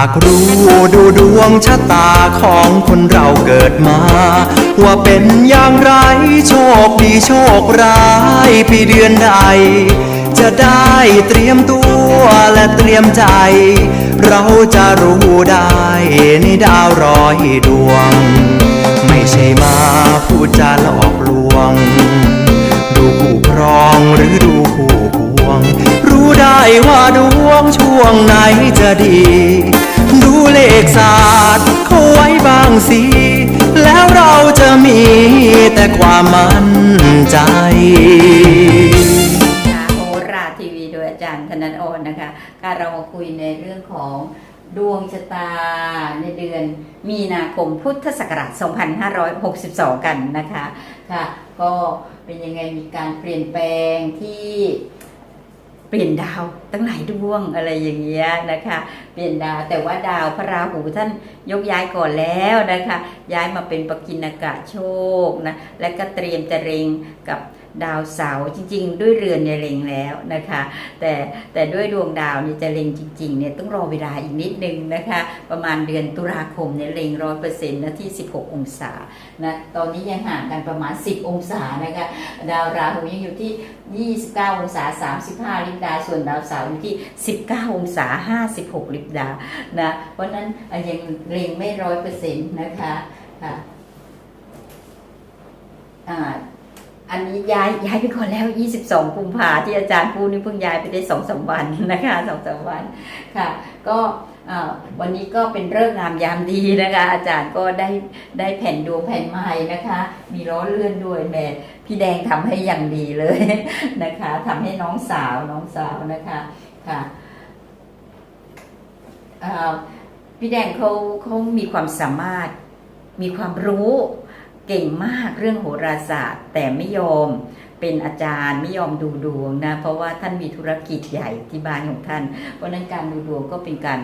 ากรู้ดูดวงชะตาของคนเราเกิดมา ว่าเป็นอย่างไรโชคดีโชคร้ายปีเดือนใด จะได้เตรียมตัวและเตรียมใจ เราจะรู้ได้ในดาวร้อยดวง ไม่ใช่มาพูดจาหลอกลวง ดูคู่ครองหรือดูคู่ควง รู้ได้ว่าดวงช่วงไหนจะดี เลขศาสตร์เขาไว้บางสี แล้วเราจะมีแต่ความมั่นใจค่ะโหราทีวีโดยอาจารย์ธนันโอนนะคะการเรามาคุยในเรื่องของดวงชะตาในเดือนมีนาคมพุทธศักราช 2562 กันนะคะค่ะ ก็เป็นยังไงมีการเปลี่ยนแปลงที่ เปลี่ยนดาวตั้งหลายดวงอะไรอย่างเงี้ยนะคะ เปลี่ยนดาวแต่ว่าดาวพระราหูท่านยกย้ายก่อนแล้วนะคะ ย้ายมาเป็นปกินากะโชคนะและก็เตรียมจะเร็งกับ ดาวเสาร์จริง ๆ ด้วยเรือนเนี่ยเล็งแล้วนะคะ แต่แต่ด้วยดวงดาวเนี่ยจะเล็งจริงๆเนี่ยต้องรอเวลาอีกนิดนึงนะคะ ประมาณเดือนตุลาคมเนี่ยเล็งร้อยเปอร์เซ็นต์นะที่ 16 องศานะตอนนี้ยังห่างกันประมาณ 10 องศานะคะดาวราหูยังอยู่ที่ 29 องศา 35 ลิบดา ส่วนดาวเสาร์อยู่ที่ 19 องศา 56 ลิบดานะเพราะนั้นยังเล็งไม่ร้อยเปอร์เซ็นต์นะคะค่ะอ่า อันนี้ย้ายย้ายไปก่อนแล้ว 22กุมภาที่อาจารย์พูดนี่เพิ่งย้ายไปได้สองสามวันนะคะสองสามวันค่ะ ก็วันนี้ก็เป็นเรื่องงามยามดีนะคะ อาจารย์ก็ได้ได้แผ่นดวงแผ่นใหม่นะคะ มีล้อเลื่อนด้วยแม่พี่แดงทำให้อย่างดีเลยนะคะทำให้น้องสาวน้องสาวนะคะค่ะพี่แดงเขาเขามีความสามารถมีความรู้ เก่งมากเรื่องโหราศาสตร์ แต่ไม่ยอมเป็นอาจารย์ไม่ยอมดูดวงนะ เพราะว่าท่านมีธุรกิจใหญ่ที่บ้านของท่าน เพราะนั้นการดูดวงก็เป็นการ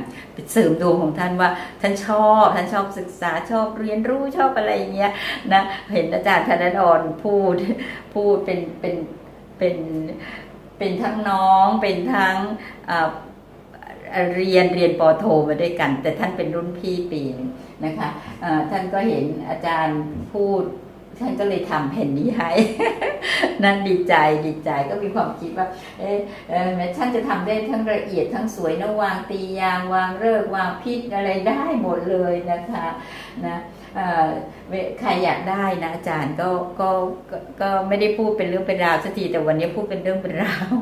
เสริมดวงของท่านว่า ท่านชอบท่านชอบศึกษาชอบเรียนรู้ชอบอะไรอย่างเงี้ยนะเห็นอาจารย์ธนดรพูดพูดเป็นเป็นเป็นเป็นทั้งน้องเป็นทั้งอ่าเรียนเรียนปโทมาด้วยกัน แต่ท่านเป็นรุ่นพี่ปีนึง นะคะท่านก็เห็นอาจารย์พูดท่านก็เลยทำแผ่นนี้ให้ นั่นดีใจดีใจก็มีความคิดว่า เอ๊ะเอแม้ท่านจะทำได้ทั้งละเอียดทั้งสวยนะวางตียางวางเลิกวางพิษอะไรได้หมดเลยนะคะนะใครอยากได้นะอาจารย์ก็ก็ก็ไม่ได้พูดเป็นเรื่องเป็นราวสักทีแต่วันนี้พูดเป็นเรื่องเป็นราว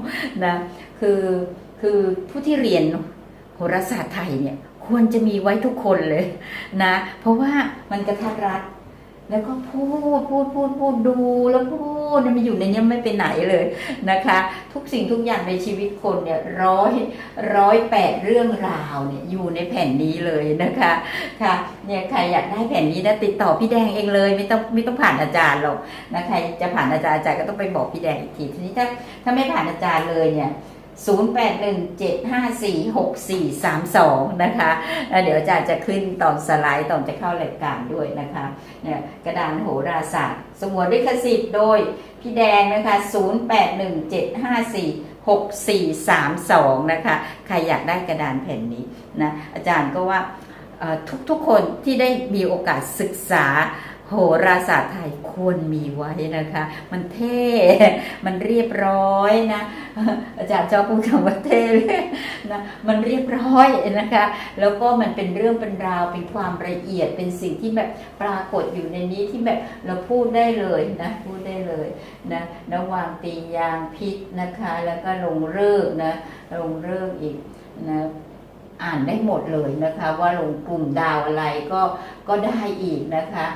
นะคือคือผู้ที่เรียนโหราศาสตร์ไทยเนี่ย ควรจะมีไว้ทุกคนเลยนะ เพราะว่ามันกระทัดรัดแล้วก็พูดพูดพูดพูดดูแล้วพูดเนี่ยมันอยู่ในนี้ไม่ไปไหนเลยนะคะ ทุกสิ่งทุกอย่างในชีวิตคนเนี่ยร้อยร้อยแปดเรื่องราวเนี่ยอยู่ในแผ่นนี้เลยนะคะค่ะเนี่ยใครอยากได้แผ่นนี้นะติดต่อพี่แดงเองเลยไม่ต้องไม่ต้องผ่านอาจารย์หรอกนะใครจะผ่านอาจารย์อาจารย์ก็ต้องไปบอกพี่แดงอีกทีทีนี้ถ้าถ้าไม่ผ่านอาจารย์เลยเนี่ย 0817546432 นะคะแล้วเดี๋ยวอาจารย์จะขึ้นตอนสไลด์ตอนจะเข้ารายการด้วยนะคะเนี่ยกระดานโหราศาสตร์สงวนลิขสิทธิ์โดยพี่แดงนะคะ 0817546432 นะคะ ใครอยากได้กระดานแผ่นนี้นะอาจารย์ก็ว่าทุกๆคนที่ได้มีโอกาสศึกษา โหราศาสตร์ไทยควรมีไว้นะคะ มันเท่ มันเรียบร้อยนะ อาจารย์ชอบพูดคำว่าเท่เลยนะ มันเรียบร้อยนะคะ แล้วก็มันเป็นเรื่องเป็นราว เป็นความละเอียด เป็นสิ่งที่แบบปรากฏอยู่ในนี้ที่แบบเราพูดได้เลยนะ พูดได้เลยนะระวางตียางพิษนะคะ แล้วก็ลงเลิกนะ ลงเลิกอีกนะอ่านได้หมดเลยนะคะ ว่าลงกลุ่มดาวอะไรก็ก็ได้อีกนะคะ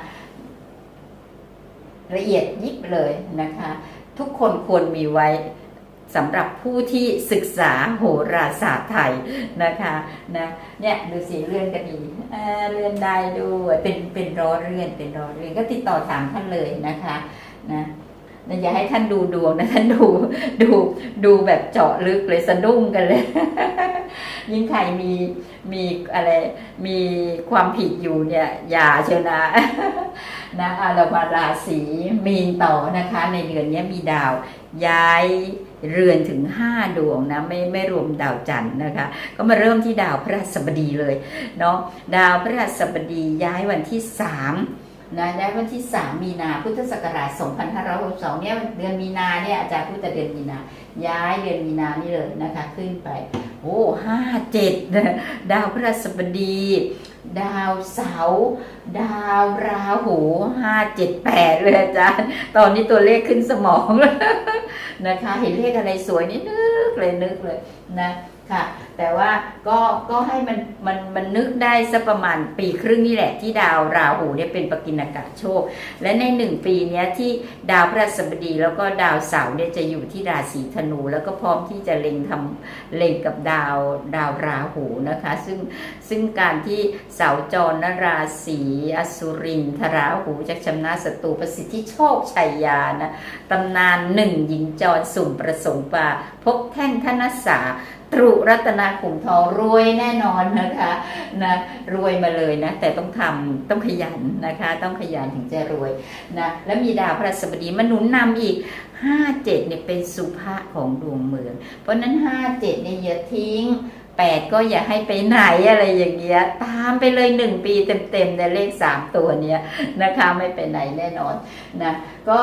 ละเอียดยิบเลยนะคะ ทุกคนควรมีไว้สำหรับผู้ที่ศึกษาโหราศาสตร์ไทยนะคะนะเนี่ยดูสิเลื่อนกันดีเลื่อนได้ด้วยเป็นเป็นรอเลื่อนเป็นรอเลื่อนก็ติดต่อถามท่านเลยนะคะนะ นะอย่าให้ท่านดูดวงนะท่านดูดูดูแบบเจาะลึกเลยสะดุ้งกันเลย ยิ่งใครมีมีอะไรมีความผิดอยู่เนี่ยอย่าเชียวนะนะเอารามาราศีมีนต่อนะคะ ในเดือนนี้มีดาว ย้ายเรือนถึง5ดวงนะไม่ไม่รวมดาวจันทร์นะคะ ก็มาเริ่มที่ดาวพฤหัสบดีเลยเนาะดาวพฤหัสบดีย้ายวันที่3 นะย้ายวันที่ 3 มีนาพุทธศักราช 2562 เนี่ยเดือนมีนาเนี่ยอาจารย์พูดแต่เดือนมีนา ย้ายเดือนมีนานี่เลยนะคะ ขึ้นไป โอ้ห้าเจ็ดดาวพฤหัสบดี ดาวเสาร์ดาวราหูห้าเจ็ดแปดเลยอาจารย์ ตอนนี้ตัวเลขขึ้นสมองแล้วนะคะ เห็นเลขอะไรสวยนี่นึก เลยนึกเลยนะค่ะ แต่ว่าก็ก็ให้มันมันมันนึกได้สักประมาณปีครึ่งนี่แหละที่ดาวราหูเนี่ยเป็นปกินากาโชค และในหนึ่งปีเนี้ยที่ดาวพฤหัสบดีแล้วก็ดาวเสาร์เนี่ยจะอยู่ที่ราศีธนู แล้วก็พร้อมที่จะเล็งทำเล็งกับดาวดาวราหูนะคะ ซึ่งซึ่งการที่เสาจรนราศีอสุรินทราหูจากชำนาญศัตรูประสิทธิโชคชัยยานะตำนานหนึ่งหญิงจรสุ่มประสงค์ปาพบแท่งธนสาตรุรัตนาขุมทองรวยแน่นอนนะคะนะรวยมาเลยนะ แต่ต้องทำต้องขยันนะคะ ต้องขยันถึงจะรวยนะแล้วมีดาวพระราชบดีมาหนุนนำอีก 57เนี่ยเป็นสุภาของดวงเมือง เพราะฉะนั้น 57เนี่ยอย่าทิ้ง8ก็อย่าให้ไปไหนอะไรอย่างเงี้ยตามไปเลย1ปีเต็มๆในเลข3ตัวเนี้ยนะคะไม่ไปไหนแน่นอนนะก็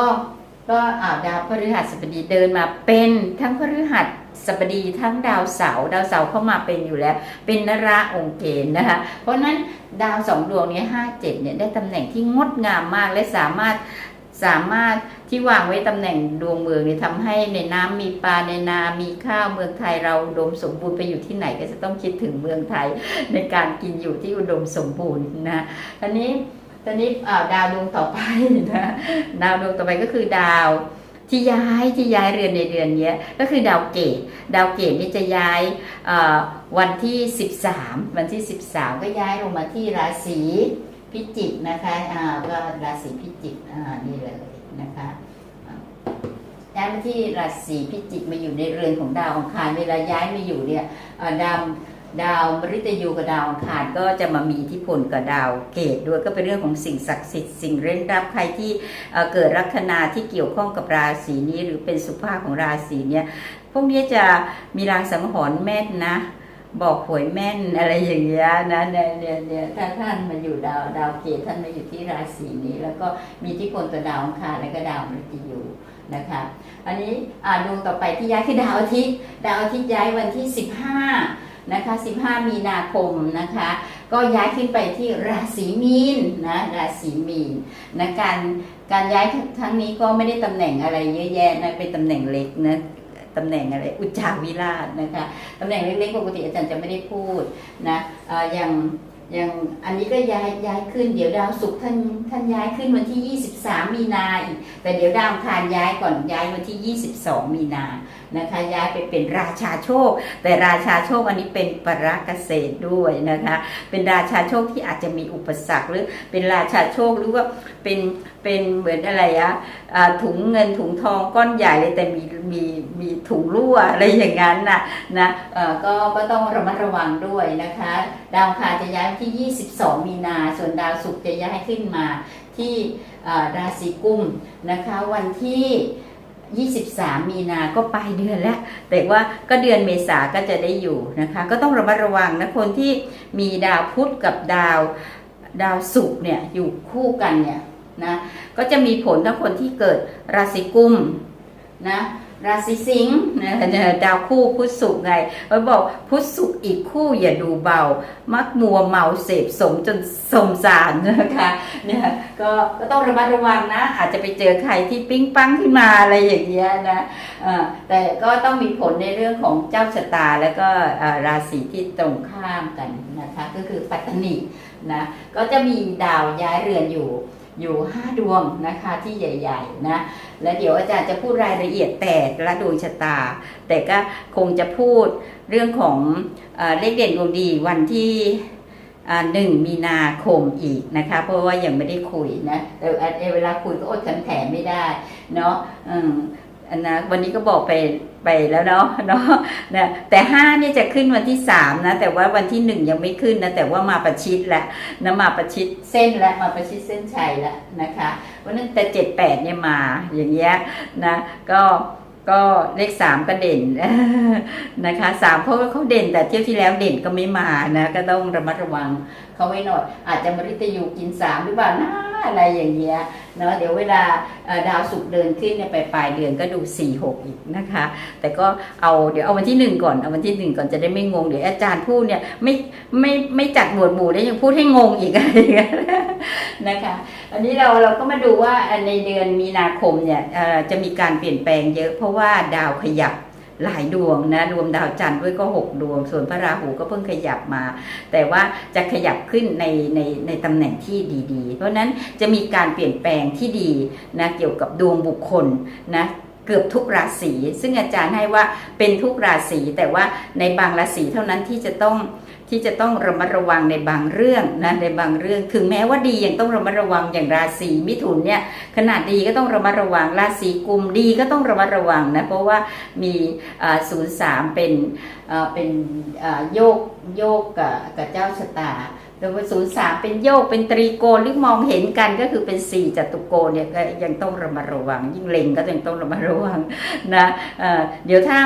ก็อาดาวพฤหัสบดีเดินมาเป็นทั้งพฤหัส สบดีทั้งดาวเสาร์ดาวเสาร์เข้ามาเป็นอยู่แล้ว เป็นนราองค์เกณฑ์นะคะ เพราะฉะนั้นดาวสองดวงนี้ห้าเจ็ดเนี่ยได้ตำแหน่งที่งดงามมากและสามารถสามารถที่วางไว้ตำแหน่งดวงเมืองเนี่ยทำให้ในน้ำมีปลาในนา มีข้าวเมืองไทยเราอุดมสมบูรณ์ไปอยู่ที่ไหนก็จะต้องคิดถึงเมืองไทยในการกินอยู่ที่อุดมสมบูรณ์นะตอนนี้ตอนนี้ดาวดวงต่อไปนะดาวดวงต่อไปก็คือดาว ที่ย้ายที่ย้ายเรือนในเดือนนี้ก็คือดาวเกตดาวเกตนี่จะย้ายวันที่ 13 วันที่ 13 ก็ย้ายลงมาที่ราศีพิจิกนะคะอ่าก็ราศีพิจิกอ่านี่เลยนะคะย้ายมาที่ราศีพิจิกมาอยู่ในเรือนของดาวองคารเวลาย้ายมาอยู่เนี่ยดาว ดาวมฤตยูกับดาวอังคารก็จะมามีอิทธิพลกับดาวเกตด้วยก็เป็นเรื่องของสิ่งศักดิ์สิทธิ์สิ่งเร้นรับใครที่เเกิดลัคนาที่เกี่ยวข้องกับราศีนี้ หรือเป็นสุภาพของราศีเนี้ยพวกนี้จะมีรางสังหรณ์แม่นนะ บอกหวยแม่นอะไรอย่างเงี้ยนะเนี่ยเนี่ยเนี่ยถ้าท่านมาอยู่ดาวดาวเกตท่านมาอยู่ที่ราศีนี้ แล้วก็มีอิที่พลต่อดาวอังคารและก็ดาวมฤตยูนะคะอันนี้อ่าดวงต่อไปที่ย้ายคือดาวอาทิตย์ดาวอาทิตย์ย้ายวันที่ 15 นะคะ 15 มีนาคมนะคะ ก็ย้ายขึ้นไปที่ราศีมีนนะราศีมีนนะการการย้ายครั้งนี้ก็ไม่ได้ตำแหน่งอะไรเยอะแยะนะเป็นตำแหน่งเล็กนะตำแหน่งอะไรอุจจาวิราชนะคะตำแหน่งเล็กๆปกติอาจารย์จะไม่ได้พูดนะอย่างอย่างอันนี้ก็ย้ายย้ายขึ้นเดี๋ยวดาวศุกร์ท่านท่านย้ายขึ้นวันที่ 23 มีนาอีกแต่เดี๋ยวดาวคารย้ายก่อนย้ายวันที่ 22 มีนานะคะย้ายไปเป็นราชาโชค แต่ราชาโชคอันนี้เป็นปรากเกษตรด้วยนะคะ เป็นราชาโชคที่อาจจะมีอุปสรรคหรือเป็นราชาโชคหรือว่าเป็นเป็นเหมือนอะไรอะอ่าถุงเงินถุงทองก้อนใหญ่เลยแต่มีมีมีถุงรั่วอะไรอย่างนั้นนะนะก็ก็ต้องระมัดระวังด้วยนะคะ ดาวคาจะย้ายที่ 22 มีนา ส่วนดาวศุกร์จะย้ายขึ้นมาที่ราศีกุมนะคะวันที่ 23 มีนาก็ปลายเดือนแล้ว แต่ว่าก็เดือนเมษาก็จะได้อยู่นะคะ ก็ต้องระมัดระวังนะคนที่มีดาวพุธกับดาวดาวศุกร์เนี่ยอยู่คู่กันเนี่ยนะก็จะมีผลถ้งคนที่เกิดราศีกุมนะ ราศีสิงห์นะดาวคู่พุธศุกไงเขาบอกพุธศุกอีกคู่อย่าดูเบา มักมัวเมาเสพสมจนสมสารนะคะเนี่ยก็ก็ต้องระมัดระวังนะ อาจจะไปเจอใครที่ปิ๊งปังขึ้นมาอะไรอย่างเงี้ยนะแต่ก็ต้องมีผลในเรื่องของเจ้าชะตาแล้วก็ราศีที่ตรงข้ามกันนะคะ ก็คือปัตตนีนะก็จะมีดาวย้ายเรือนอยู่อยู่ห้าดวงนะคะที่ใหญ่ ๆ นะ และเดี๋ยวอาจารย์จะพูดรายละเอียดแต่ละดวงชะตา แต่ก็คงจะพูดเรื่องของเอเลขเด่นดวงดีวันที่หนึ่งมีนาคมอีกนะคะ เพราะว่ายังไม่ได้คุยนะแต่เออเวลาคุยก็อดแถมแถมไม่ได้เนาะอันนะวันนี้ก็บอกไป ไปแล้วเนาะเนาะนะแต่ห้าเนี่ยจะขึ้นวันที่สามนะ แต่ว่าวันที่หนึ่งยังไม่ขึ้นนะ แต่ว่ามาประชิดแล้วนะมาประชิดเส้นแล้วมาประชิดเส้นชัยแล้วนะคะวันนั้นแต่เจ็ดแปดเนี่ยมาอย่างเงี้ยนะก็ก็เลขสามก็เด่นนะคะสามเพราะว่าเขาเด่นแต่เที่ยวที่แล้วเด่นก็ไม่มานะก็ต้องระมัดระวังเขาไว้หน่อย อาจจะมฤตยูกินสามหรือเปล่านะอะไรอย่างเงี้ยเนาะเดี๋ยวเวลาดาวศุกร์เดินขึ้นเนี่ยไปปลายเดือนก็ดู4ี่หกอีกนะคะ แต่ก็เอาเดี๋ยวเอาวันที่หนึ่งก่อนเอาวันที่หนึ่งก่อนจะได้ไม่งงเดี๋ยวอาจารย์พูดเนี่ยไม่ไม่ไม่จัดหมวดหมู่ได้ยังพูดให้งงอีกอะไรอย่างเงี้ยนะคะ อันนี้เราเราก็มาดูว่าในเดือนมีนาคมเนี่ยจะมีการเปลี่ยนแปลงเยอะเพราะว่าดาวขยับ หลายดวงนะรวมดาวจันทร์ด้วยก็ 6 ดวง ส่วนพระราหูก็เพิ่งขยับมา แต่ว่าจะขยับขึ้นในในในตำแหน่งที่ดีๆ เพราะฉะนั้นจะมีการเปลี่ยนแปลงที่ดีนะเกี่ยวกับดวงบุคคลนะเกือบทุกราศีซึ่งอาจารย์ให้ว่าเป็นทุกราศีแต่ว่าในบางราศีเท่านั้นที่จะต้อง ที่จะต้องระมัดระวังในบางเรื่องนะในบางเรื่อง ถึงแม้ว่าดียังต้องระมัดระวังอย่างราศีมิถุนเนี่ยขนาดดีก็ต้องระมัดระวังราศีกุมดีก็ต้องระมัดระวังนะเพราะว่ามีศูนย์สามเป็นเป็นโยกโยกกับเจ้าชะตา แล้วศูนย์สามเป็นโยกเป็นตรีโกณหรือมองเห็นกันก็คือเป็นสี่จัตุโกณเนี่ยก็ยังต้องระมัดระวัง ยิ่งเล็งก็ยังต้องระมัดระวังนะเเดี๋ยวถ้า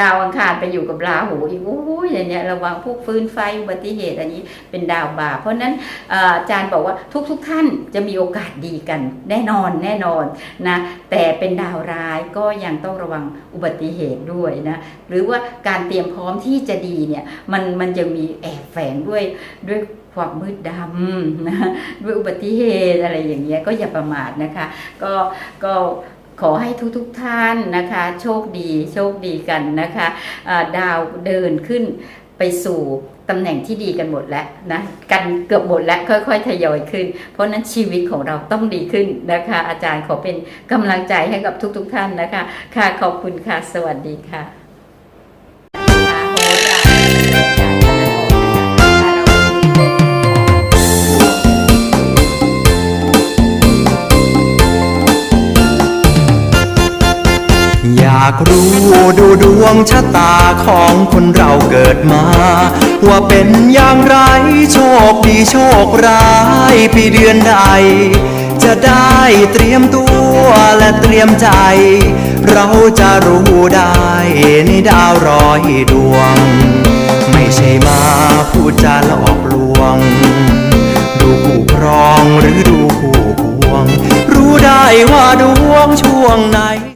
ดาวอังคารไปอยู่กับราหูอีกโอ้ยอย่างเงี้ยระวังพวกฟืนไฟอุบัติเหตุอันนี้เป็นดาวบา เพราะนั้นเอ่ออาจารย์บอกว่าทุกๆทท่านจะมีโอกาสดีกัน แน่นอนแน่นอนนะแต่เป็นดาวร้ายก็ยังต้องระวังอุบัติเหตุด้วยนะหรือว่าการเตรียมพร้อมที่จะดีเนี่ยมันมันยังมีแอบแฝงด้วยด้วย ความมืดดำนะด้วยอุบัติเหตุอะไรอย่างเงี้ยก็อย่าประมาทนะคะ ก็ก็ขอให้ทุกๆทท่านนะคะ โชคดีโชคดีกันนะคะอ่าดาวเดินขึ้นไปสู่ตำแหน่งที่ดีกันหมดแล้วนะกันเกือบหมดแล้วค่อยๆทยอยขึ้น เพราะฉะนั้นชีวิตของเราต้องดีขึ้นนะคะ อาจารย์ขอเป็นกำลังใจให้กับทุกๆทท่านนะคะ ค่ะขอบคุณค่ะ สวัสดีค่ะากรู้ดูดวงชะตาของคนเราเกิดมา ว่าเป็นอย่างไรโชคดีโชคร้ายปีเดือนใด จะได้เตรียมตัวและเตรียมใจ เราจะรู้ได้ในดาวร้อยดวง ไม่ใช่มาพูดจาหลอกลวง ดูคู่ครองหรือดูคู่ควง รู้ได้ว่าดวงช่วงไหน